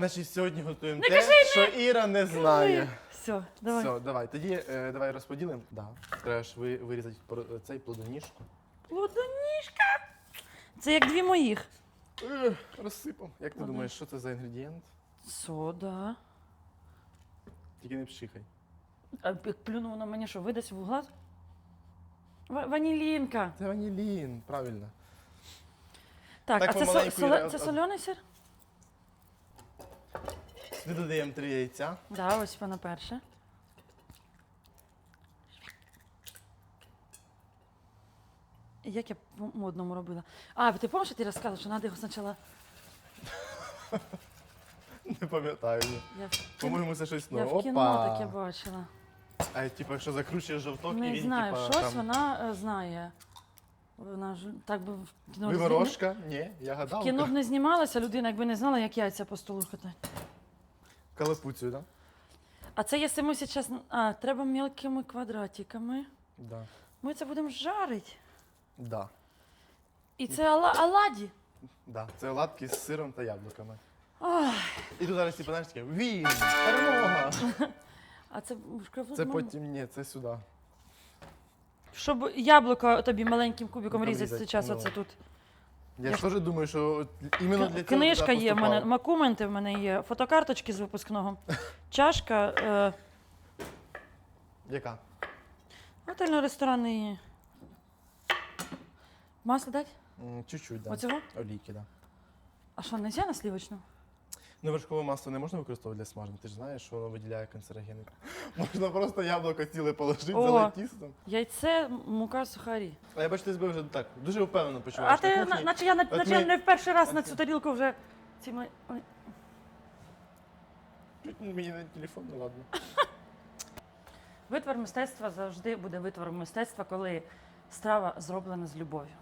Значить, сьогодні готуємо Не те, кажи, що Іра не знає. Все, давай. Все, давай. Тоді е, давай розподілимо. Да. Треба ж ви, вирізати пор- цей плодоніжку. Плодоніжка. Це як дві моїх. Е, розсипав. Як ти Ладно. думаєш, що це за інгредієнт? Сода. Тільки не пшикай. А як плюнув на мені, що видасть вугла? Ва- Ванілінка. Це ванілін, правильно. Так, Так, а це, со- помаленьку, соле- це соляний сир? Сюди додаємо три яйця. Да, ось вона перша. Як я по модному робила? А, ти пам'ятаєш, що ти розказував, що треба його спочатку. Не пам'ятаю. Я в По-моєму, це щось я нове. в кіно Опа. таке бачила. А типу, якщо закручуєш жовток, і Не він знаю, типа, щось там... вона е, знає. Вона ж так би в кіно, б зні- Виворожка? Ні, я в гадав. кіно б не знімалася людина, якби не знала, як яйця по столу хитати. Калапуцію, так? А це якщо ми зараз. А, треба мілкими квадратиками. Да? Ми це будемо жарити. Да. І це ала- оладі. Да. Це оладки з сиром та яблуками. Ах, І тут зараз типу, знаєш таке, він, перемога. а це шкаф- Це потім, ні, це сюди. Щоб яблуко тобі маленьким кубиком Кубиком різати різать, зараз ну. оце тут. Я ж теж думаю, що от іменно для цього Книжка туди є в мене, макументи в мене є, фотокарточки з випускного, чашка, е, Яка? готельно-ресторанний. Масло дать? М, Чуть-чуть, да. Оцього? Олійки, да. А що, не на сливочну? Ну, вершкове масло не можна використовувати для смаження, ти ж знаєш, що воно виділяє канцерогени. Можна просто яблуко ціле положити, О. залити тістом. Яйце, мука, сухарі. А я бачу, ти себе вже так дуже впевнено А почуваєш. ти, на на- кухні. наче я, на- От наче я ми- не в перший раз на цю тарілку вже. Ці мої- ой. Чуть мені на телефон, ну ладно. Витвор мистецтва завжди буде витвором мистецтва, коли страва зроблена з любов'ю.